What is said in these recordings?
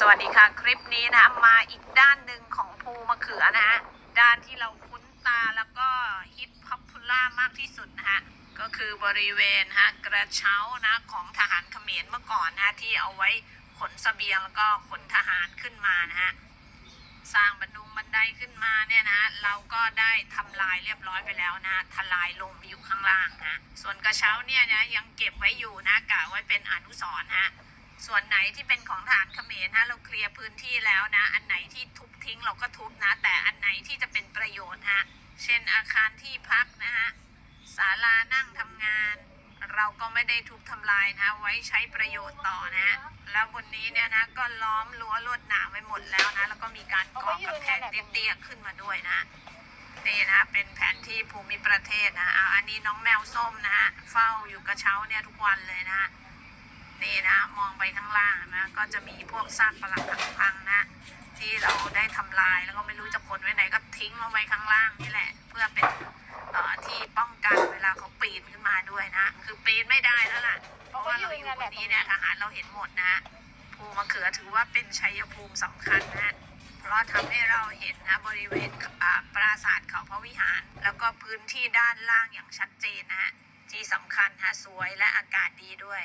สวัสดีค่ะคลิปนี้นะมาอีกด้านหนึ่งของภูมะเขือนะฮะด้านที่เราคุ้นตาแล้วก็ฮิตพับพูล่ามากที่สุดนะฮะก็คือบริเวณฮะกระเช้านะของทหารเขมรเมื่อก่อนนะฮะที่เอาไว้ขนเสบียงแล้วก็ขนทหารขึ้นมานะฮะสร้างบันดุงบันไดขึ้นมาเนี่ยนะเราก็ได้ทำลายเรียบร้อยไปแล้วนะทลายลงอยู่ข้างล่างนะส่วนกระเช้าเนี่ยนะยังเก็บไว้อยู่นะกะไว้เป็นอนุสรณ์ฮะ ส่วนไหนที่เป็นของฐานเขมรนะเราเคลียร์พื้นที่แล้วนะ อันไหนที่ทุบทิ้งเราก็ทุบนะ แต่อันไหนที่จะเป็นประโยชน์ฮะเช่นอาคารที่พักนะฮะศาลานั่งทำงาน เราก็ไม่ได้ทุบทำลายนะไว้ใช้ประโยชน์ต่อนะฮะแล้วบนนี้เนี่ยนะก็ล้อมรั้วลวดหนามไว้หมดแล้วนะ แล้วก็มีการก่อกำแพงเตี้ยๆขึ้นมาด้วยนะนี่นะเป็นแผนที่ภูมิประเทศนะอ่าอันนี้น้องแมวส้มนะฮะเฝ้าอยู่กระเช้าเนี่ยทุกวันเลยนะฮะ นี่นะมองไปข้างล่างนะก็จะมีพวกซากปรักหักพังนะที่เราได้ทำลายแล้วก็ไม่รู้จะขนไว้ไหนก็ทิ้งเอาไว้ข้างล่างนี่แหละ เพื่อเป็นที่ป้องกันเวลาเขาปีนขึ้นมาด้วยนะ คือปีนไม่ได้แล้วล่ะ เพราะว่าเราอยู่บนนี้เนี่ยทหารเราเห็นหมดนะภูมะเขือถือว่าเป็นชัยภูมิสำคัญนะเพราะทำให้เราเห็นนะบริเวณปราสาทเขาพระวิหาร แล้วก็พื้นที่ด้านล่างอย่างชัดเจนนะฮะที่สำคัญฮะสวยและอากาศดีด้วย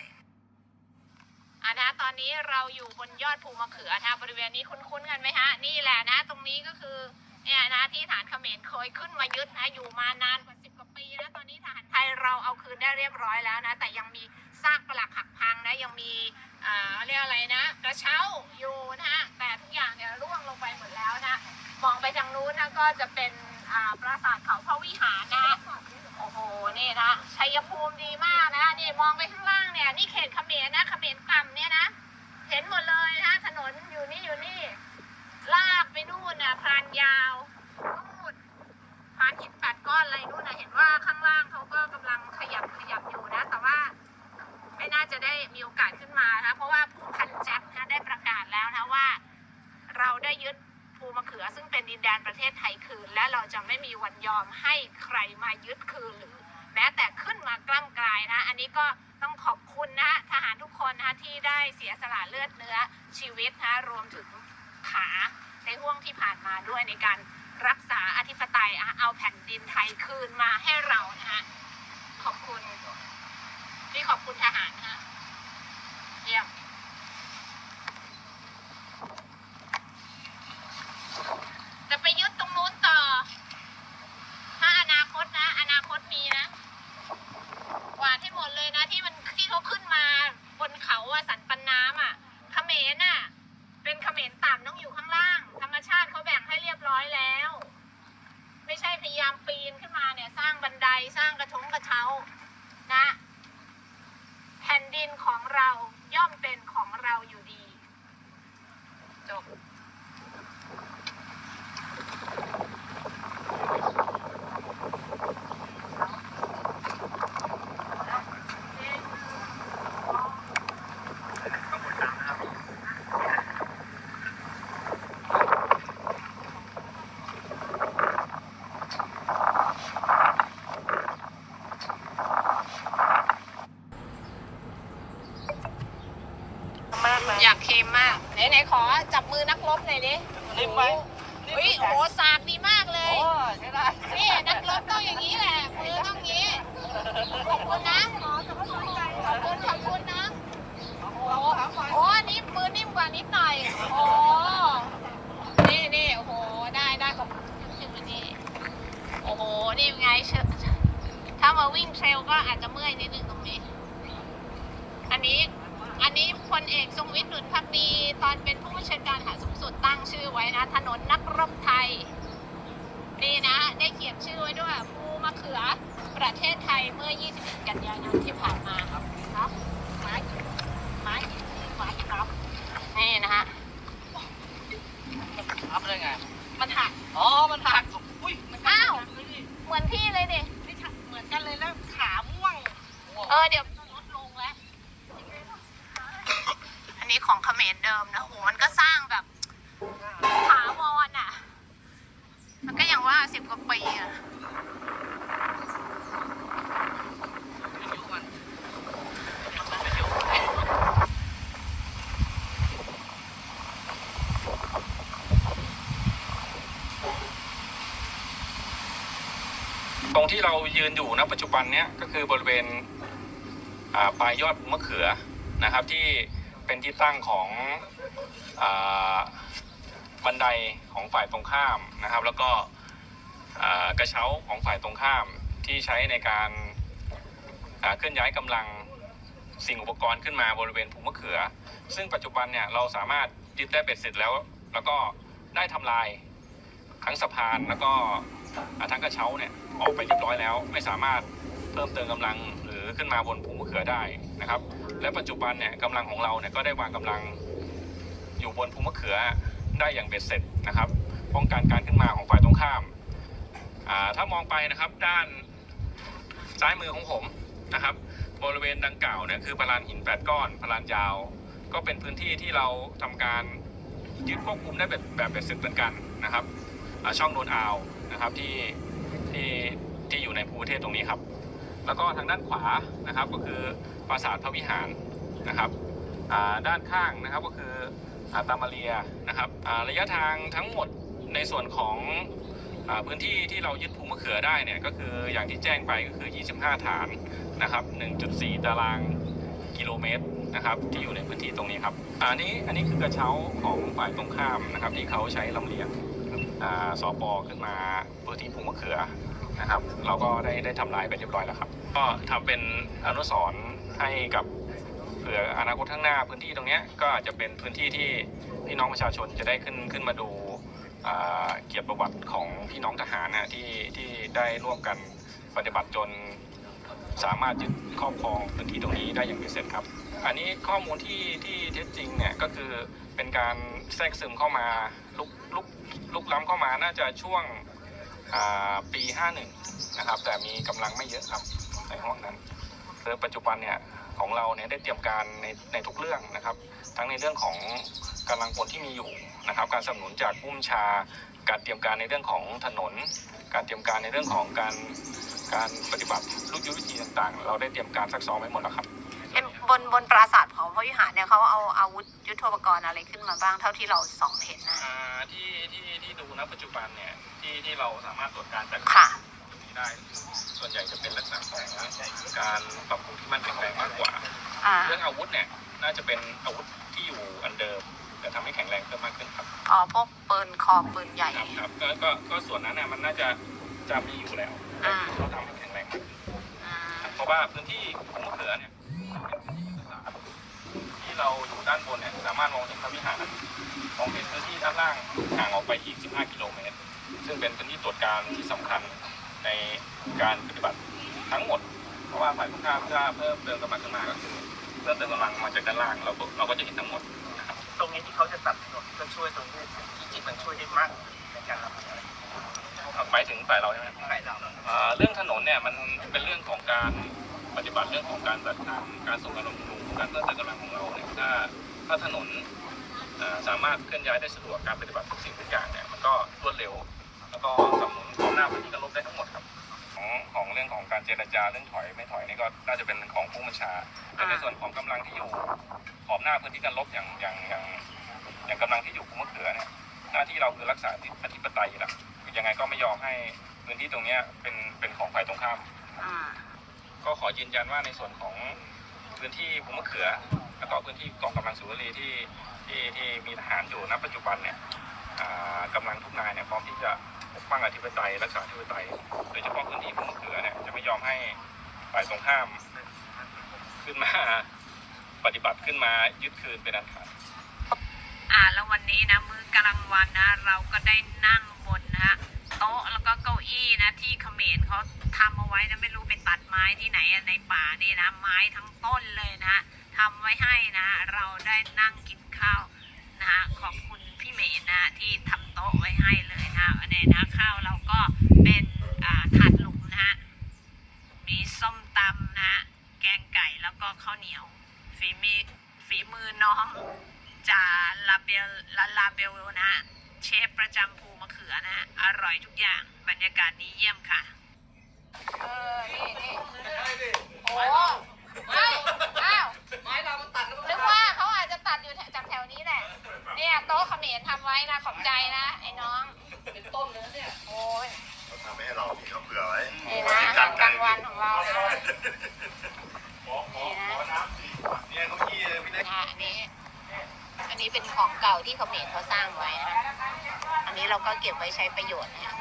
อะนะตอนนี้เราอยู่บนยอดภูมะเขือนะบริเวณนี้คุ้นๆกันไหมฮะนี่แหละนะ ตรงนี้ก็คือเนี่ยนะที่ฐานเขมรเคยขึ้นมายึดนะอยู่มานานกว่าสิบกว่าปีนะตอนนี้ทหารไทยเราเอาคืนได้เรียบร้อยแล้วนะ แต่ยังมีซากปลักหักพังนะยังมีอ่าเรียกอะไรนะ กระเช้าอยู่นะฮะแต่ทุกอย่างเนี่ยร่วงลงไปหมดแล้วนะมองไปทางนู้นนะก็จะเป็นอ่าปราสาทเขาพระวิหารนะฮะ โอ้โห นี่นะชัยภูมิดีมากนะ นี่มองไปข้างล่างเนี่ย นี่เขตเขมรนะเขมรต่ำเนี่ยนะ เห็นหมดเลยนะ ถนนอยู่นี่อยู่นี่ ลากไปนู่นน่ะพานยาวนู่นพานหินแปดก้อนอะไรนู่นนะเห็นว่าข้างล่างเขาก็กำลังขยับขยับอยู่นะ แต่ว่าไม่น่าจะได้มีโอกาสขึ้นมานะ เพราะว่าผู้พันแจ็คนะได้ประกาศแล้วนะว่าได้ยึดภูมะเขื อซึ่งเป็นดินแดนประเทศไทยคืน และเราจะไม่มีวันยอมให้ใครมายึดคืนหรือ แม้แต่ขึ้นมากล้ำกลายนะ อันนี้ก็ต้องขอบคุณนะทหารทุกคนนะที่ได้เสียสละเลือดเนื้อชีวิตนะรวมถึงขาในห่วงที่ผ่านมาด้วยในการรักษาอธิปไตยเอาแผ่นดินไทยคืนมาให้เรานะฮะขอบคุณนี่ขอบคุณทหารนะฮะเยี่ยม จะไปยึดตรงนู้นต่อ ถ้าอนาคตนะ อนาคตมีนะ กวาดให้หมดเลยนะ ที่มันที่เขาขึ้นมาบนเขาอะสันปันน้ำอะเขมรน่ะ เป็นเขมรต่ำต้องอยู่ข้างล่าง ธรรมชาติเขาแบ่งให้เรียบร้อยแล้ว ไม่ใช่พยายามปีนขึ้นมาเนี่ย สร้างบันไดสร้างกระชงกระเช้านะ แผ่นดินของเราย่อมเป็นของเราอยู่ดี จบ มากเลย อยากเค็มมาก ไหนไหนขอจับมือนักรบหน่อยดิรีบไว้เฮ้ยโอ้โหสากดีมากเลยโอ้ใช่ได้ นี่นักรบต้องอย่างนี้แหละมือต้องอย่างนี้ ขอบคุณนะขอบคุณขอบคุณนะ โอ้โอ้อันนี้มือนิ่มกว่านิดหน่อย โอ้นี่นี่โอ้โห ได้ได้ขอบคุณขึ้นมานี่ โอ้โห นี่ไงเชถ้ามาวิ่งเทรลก็อาจจะเมื่อยนิดนึงตรงนี้ อันนี้ อันนี้พลเอกทรงวิทย์หนุนพักดี ตอน เป็นผู้บัญชาการทหารสูงสุดตั้งชื่อไว้นะ ถนนนักรบไทย นี่นะ ได้เขียนชื่อไว้ด้วยภูมะเขือประเทศไทยเมื่อ 21 กันยายนที่ผ่านมาครับครับไม้ไม้ไม้ครับนี่นะฮะทำได้ไง มันหัก อ๋อ มันหัก อุ้ย มันอ้าวเลยดิเหมือนพี่เลยดินี่ชักเหมือนกันเลยแล้วขาม่วง เออเดี๋ยวลดลงแล้ว อันนี้ของเขมรเดิมนะโหมันก็สร้างแบบ ถาวรอะ มันก็อย่างว่าสิบกว่าปีอะ รงที่เรายืนอยู่ณปัจจุบันเนี้ยก็คือบริเวณปลายยอดมะเขือนะครับ ที่เป็นที่ตั้งของอบันไดของฝ่ายตรงข้ามนะครับ แล้วก็กระเช้าของฝ่ายตรงข้ามที่ใช้ในการเคลื่อนย้ายกำลังสิ่งอุปกรณ์ขึ้นมาบริเวณภูมะเขือ ซึ่งปัจจุบันเนี่ยเราสามารถยึดได้เบ็ดเสร็จแล้ว แล้วก็ได้ทำลายทั้งสะพานแล้วก็ ทั้งกระเช้าเนี่ยออกไปเรียบร้อยแล้ว ไม่สามารถเพิ่มเติมกำลังหรือขึ้นมาบนภูมะเขือได้นะครับ และปัจจุบันเนี่ยกำลังของเราเนี่ยก็ได้วางกำลังอยู่บนภูมะเขือได้อย่างเบ็ดเสร็จนะครับ ป้องกันการขึ้นมาของฝ่ายตรงข้ามาถ้ามองไปนะครับด้านซ้ายมือของผมนะครับ บริเวณดังกล่าวเนี่ยคือพลานหินแปดก้อนพลานยาว ก็เป็นพื้นที่ที่เราทำการยึดควบคุมได้แบบแบบเบ็ดเสร็จเหมือนกันนะครับ ช่องโนนอาวนะครับที่ที่ที่อยู่ในภูเทศตรงนี้ครับ แล้วก็ทางด้านขวานะครับก็คือปราสาทพระวิหารนะครับด้านข้างนะครับก็คืออาตามาเรียนะครับระยะทางทั้งหมดในส่วนของอพื้นที่ที่เรายึดภูมะเขือได้เนี่ยก็คืออย่างที่แจ้งไปก็คือ 25 ฐานนะครับ 1.4 ตารางกิโลเมตรนะครับที่อยู่ในพื้นที่ตรงนี้ครับอันนี้อันนี้คือกระเช้าของฝ่ายตรงข้ามนะครับที่เขาใช้ลำเลียง อ่าสปขึ้นมาพื้นที่ภูมะเขือนะครับเราก็ได้ได้ทำลายไปเรียบร้อยแล้วครับ ก็ทำเป็นอนุสรณ์ให้กับเผื่ออนาคตข้างหน้าพื้นที่ตรงนี้ก็อาจจะเป็นพื้นที่ที่พี่น้องประชาชนจะได้ขึ้นขึ้นมาดูเกียรติประวัติของพี่น้องทหารนะที่ที่ได้ร่วมกันปฏิบัติจนสามารถยึดครอบครองพื้นที่ตรงนี้ได้อย่างเป็นเสร็จครับ อันนี้ข้อมูลที่ที่เท็จจริงเนี่ยก็คือเป็นการแทรกซึมเข้ามา ลุกลุกลุกล้ำเข้ามาน่าจะช่วงอ่าปี 51 นะครับ แต่มีกำลังไม่เยอะครับในห้องนั้นคือปัจจุบันเนี่ยของเราเนี่ยได้เตรียมการในในทุกเรื่องนะครับ ทั้งในเรื่องของกำลังพลที่มีอยู่นะครับ การสนับสนุนจากผู้บัญชา การเตรียมการในเรื่องของถนน การเตรียมการในเรื่องของการการปฏิบัติลูกยุทธวิธีต่างๆ เราได้เตรียมการซักซ้อมไว้หมดแล้วครับ บนบนปราสาทของพระวิหารเนี่ยเขาเอาอาวุธยุทโธปกรณ์อะไรขึ้นมาบ้างเท่าที่เราส่องเห็นนะอ่าที่ที่ที่ดูณปัจจุบันเนี่ยที่ที่เราสามารถตรวจการจากค่ะตรงนี้ได้ ส่วนใหญ่จะเป็นลักษณะของการปรับปรุงที่มันแข็งแรงมากกว่า อ่าเรื่องอาวุธเนี่ยน่าจะเป็นอาวุธที่อยู่อันเดิม แต่ทำให้แข็งแรงเพิ่มมากขึ้นครับ อ๋อพวกปืนคอปืนใหญ่ ครับครับก็ก็ก็ส่วนนั้นน่ะมันน่าจะจะมีอยู่แล้วอ่า เขาทำให้แข็งแรงมากขึ้นอืม ครับเพราะว่าพื้นที่ของมะเขือเนี่ยเป็นพื้นที่ศึกษาที่ เราอยู่ด้านบนเนี่ยสามารถมองเห็นพระวิหารมองเห็นพื้นที่ด้านล่างห่างออกไปอีก 15 กิโลเมตร ซึ่งเป็นพื้นที่ตรวจการที่สำคัญในการปฏิบัติทั้งหมด เพราะว่าฝ่ายตรงข้ามถ้าเพิ่มเติมกำลังขึ้นมาก็คือเพิ่มเติมกำลังมาจากด้านล่างเราก็เราก็จะเห็นทั้งหมดนะครับตรงนี้ที่เขาจะตัดถนนเพื่อช่วยตรงนี้จริงๆมันช่วยได้มากในการรับผิดชอบหมายถึงฝ่ายเราใช่ไหมฝ่ายเราอ่าเรื่องถนนเนี่ยมันเป็นเรื่องของการ ปฏิบัติเรื่องของการจัดการการส่งการบำรุงการเพิ่มเติมกำลังของเราเนี่ยถ้าถ้าถนนอ่าสามารถเคลื่อนย้ายได้สะดวกการปฏิบัติทุกสิ่งทุกอย่างเนี่ยมันก็รวดเร็ว แล้วก็สนับสนุนความหน้าพื้นที่การรบได้ทั้งหมดครับของของเรื่องของการเจรจาเรื่องถอยไม่ถอยนี่ก็น่าจะเป็นของผู้บัญชาแต่ในส่วนของกำลังที่อยู่ขอบหน้าพื้นที่การรบอย่างอย่างอย่างอย่างกำลังที่อยู่ภูมะเขือเนี่ยหน้าที่เราคือรักษาอธิปไตยอยู่แล้วยังไงก็ไม่ยอมให้พื้นที่ตรงเนี้ยเป็นเป็นของฝ่ายตรงข้ามอืม ก็ขอยืนยันว่าในส่วนของพื้นที่ภูมะเขือ แล้วก็พื้นที่กองกำลังสุรรีที่ที่ที่มีทหารอยู่ณปัจจุบันเนี่ยอ่ากำลังทุกนายเนี่ยพร้อมที่จะปกป้องอธิปไตยรักษาอธิปไตยโดยเฉพาะพื้นที่ภูมะเขือเนี่ยจะไม่ยอมให้ฝ่ายตรงข้ามขึ้นมาปฏิบัติขึ้นมายึดคืนเป็นอันขาดอ่าแล้ววันนี้นะมื้อกลางวันนะ เราก็ได้นั่งบน โต๊ะแล้วก็เก้าอี้นะที่เขมรเขาทำเอาไว้นะไม่รู้ไปตัดไม้ที่ไหนในป่านี่นะไม้ทั้งต้นเลยนะทำไว้ให้นะ เราได้นั่งกินข้าวนะฮะขอบคุณพี่เมย์นะที่ทำโต๊ะไว้ให้เลยนะในนะข้าวเราก็เป็นอ่าถาดหลุมนะฮะมีส้มตำนะฮะแกงไก่แล้วก็ข้าวเหนียว ฝีมีฝีมือน้อง จาลาเบลลาลาเบลนะฮะเชฟประจำภูมะเขือนะฮะอร่อยทุกอย่างบรรยากาศดีเยี่ยมค่ะ เออ นี่นี่โอ้เฮ้ยอ้าว ไม้เรามันตัดแล้ว นึกว่าเขาอาจจะตัดอยู่จากแถวนี้แหละ เนี่ยโต๊ะเขมรทำไว้นะ ขอบใจนะ ไอ้น้อง เป็นต้นเลยนะเนี่ย โอ้ย เขาทำให้เรา เอาเผื่อไว้ นี่นะอาหารกลางวันของเรานะนี่นะ เนี่ยเขาขี้ เลยพี่เล็กนะอันนี้ อันนี้เป็นของเก่าที่เขมรเขาสร้างไว้นะอันนี้เราก็เก็บไว้ใช้ประโยชน์นะ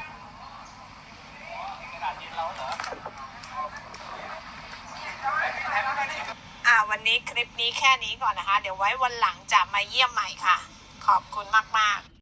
อ่าวันนี้คลิปนี้แค่นี้ก่อนนะคะ เดี๋ยวไว้วันหลังจะมาเยี่ยมใหม่ค่ะ ขอบคุณมาก ๆ